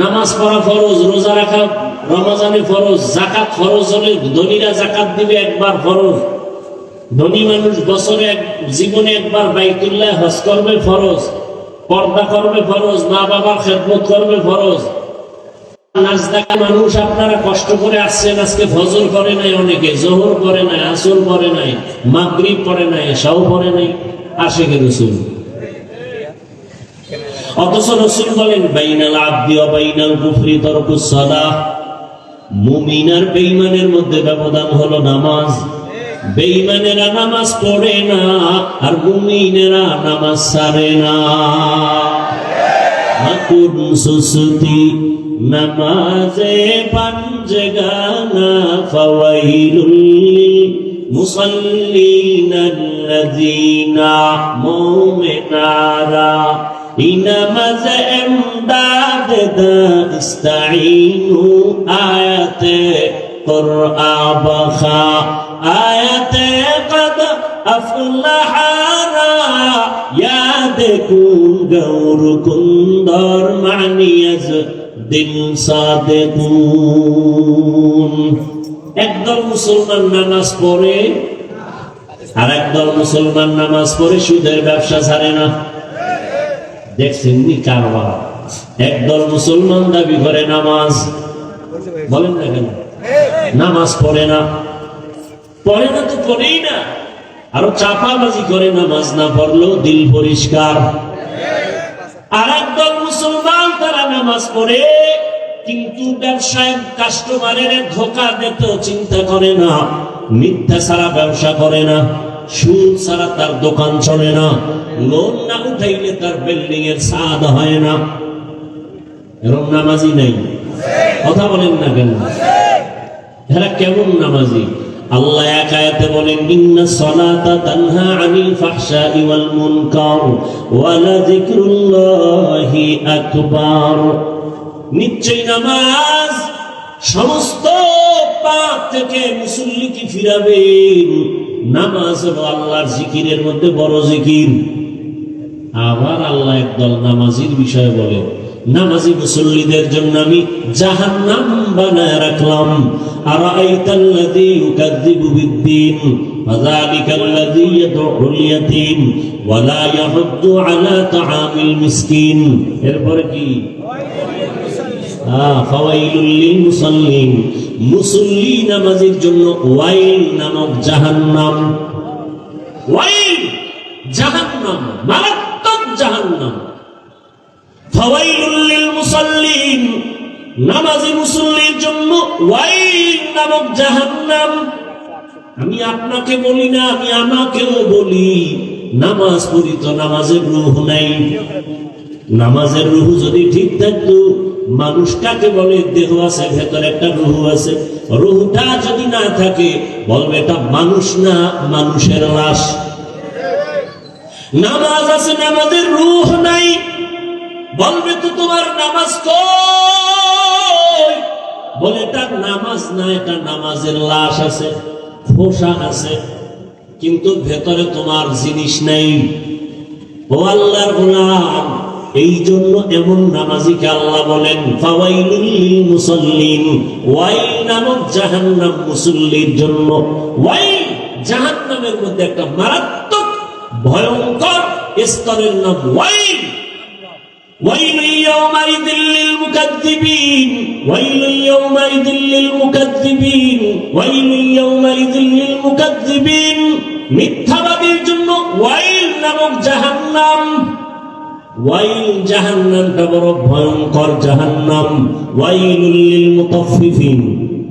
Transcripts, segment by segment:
নামাজ পড়া ফরজ, রোজা রাখা রমাজানে ফরজ জাকাত ফরজ হলে ধনীরা জাকাত দিবে একবার ফরজ। ধনী মানুষ বছরে এক জীবনে একবার বাইতুল্লাহ হজ করবে ফরজ, পর্দা করবে ফরজ মা বাবার খেদমত করবে ফরজ। নাচ মানুষ আপনারা কষ্ট করে আসছেন, আজকে ফজর করে নাই অনেকে, জোহর করে নাই, আসর করে নাই, মাগরিব পড়ে নাই এসাও পড়ে নাই আশেখ রসুল অথচ রসুল বলেন, বাইনাল আব্দি বাইনাল কুফরি তরকুস সালাহ মুমিনার বেঈমানের মধ্যে ব্যবধান হলো নামাজ। বেঈমানেরা নামাজ পড়ে না, আর মুমিনেরা নামাজ সারে না। আকুন সুসুতি নামাজে পাঞ্জগানা ফাওয়াইলুল মুসাল্লিন আল্লাযীনা মুমিনারা। ইনামাজ এমদাদ দা ইস্তাঈনু আয়াতে قرآ بخا آية قد أفلح ইয়াদ কুন গৌর কুন্দর মানিয়াজ দিন সাদেকুন একদল মুসলমান নামাজ পড়ে আর একদল মুসলমান নামাজ পড়ে সুদের ব্যবসা ছাড়ে না দেখছেন নি কারবার একদল মুসলমান দাবি করে নামাজ। বলেন না কেন? নামাজ পড়ে না। পড়ে না তো পড়েই না। আরও চাপাবাজি করে নামাজ না পড়লেও দিল পরিষ্কার। আর একদল মুসলমান, তারা নামাজ পড়ে, কিন্তু ব্যবসায় কাস্টমারের ধোকা দিতেও চিন্তা করে না। মিথ্যা ছাড়া ব্যবসা করে না। সুদ ছাড়া তার দোকান চলে না। লোন না উঠাইলে তার বিল্ডিং এর সাদ হয় না। এরকম নামাজি নাই। কথা বলেন না কেন? এরা কেমন নামাজি? আল্লাহ এক বলেন, ইন্না সলাতা তানহা আনিল ফাহশাই ওয়াল মুনকার ওয়া লাযিকরুল্লাহি আকবার। নিশ্চয় নামাজ সমস্ত পাপ থেকে মুসল্লিকে ফিরাবেন? নামাজ হলো আল্লাহর জিকিরের মধ্যে বড় জিকির আবার আল্লাহ একদল নামাজির বিষয়ে বলে নামাজি মুসল্লিদের জন্য আমি জাহান্নাম বানায় রাখলাম আর আইতাল্লাযী ইউকাযযিবু বিদ্দীন فذلك الذي يدعو اليتيم ولا يحض على طعام المسكين এরপরে কি আহ ফাওয়াইলুল লিল মুসাল্লিন মুসল্লি নামাজের জন্য ওয়াইল নামক জাহান্নাম। ওয়াইল জাহান্নাম, মারাত্মক জাহান্নাম। মুসাল্লিন, নামাজি মুসল্লির জন্য ওয়াইল নামক আমি আপনাকে বলি না, আমি বলি, নামাজ নাই। নামাজের রুহ যদি ঠিক থাকতো মানুষ কাকে বলে দেহ আছে, ভেতরে একটা রুহ আছে। রুহটা যদি না থাকে, বলবে এটা মানুষ না, মানুষের লাশ। নামাজ আছে, নামাজের রুহ নাই। বলবে তো তোমার নামাজ কই? বলে এটা নামাজ না, এটা নামাজের লাশ আছে, খোসা আছে। কিন্তু ভেতরে তোমার জিনিস নাই। ও আল্লাহর গোলাম এই জন্য এমন নামাজিকে আল্লাহ বলেন ফাওয়াইলুল লিল মুসাল্লিন ওয়াইল নামক জাহান্নাম মুসল্লির জন্য ওয়াইল জাহান্নামের মধ্যে একটা মারাত্মক ভয়ঙ্কর স্তরের নাম ওয়াইল ويل يومئذ للمكذبين ويل يومئذ للمكذبين ويل يومئذ للمكذبين মিথ্যাবাদীর জন্য ওয়াইল নামক জাহান্নাম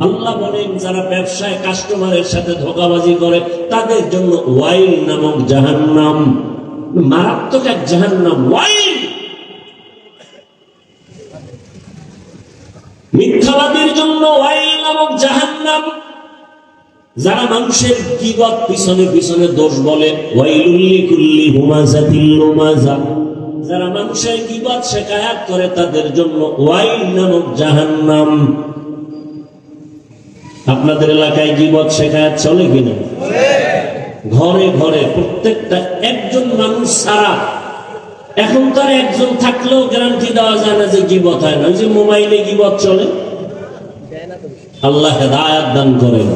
আল্লাহ বলেন, যারা ব্যবসায় কাস্টমারের সাথে ধোকাবাজি করে, তাদের জন্য ওয়াইল নামক জাহান্নাম। মারাত্মক এক জাহান্নাম ওয়াইল মিথ্যাবাদীর জন্য ওয়াইল নামক জাহান্নাম। যারা মানুষের কিবত পিছনে পিছনে দোষ বলে ওয়াইলুল্লি কুল্লি যারা মানুষের কিবত শেখায়াত করে, তাদের জন্য ওয়াইল নামক জাহান্নাম। আপনাদের এলাকায় গিবত শেখায়াত চলে কিনা? ঘরে ঘরে প্রত্যেকটা একজন মানুষ ছাড়া এখন তো আর একজন থাকলেও গ্যারান্টি দেওয়া যায় না যে গিবত হয় না। ওই যে মোবাইলে গিবত চলে, আল্লাহ হেদায়াত দান করেন।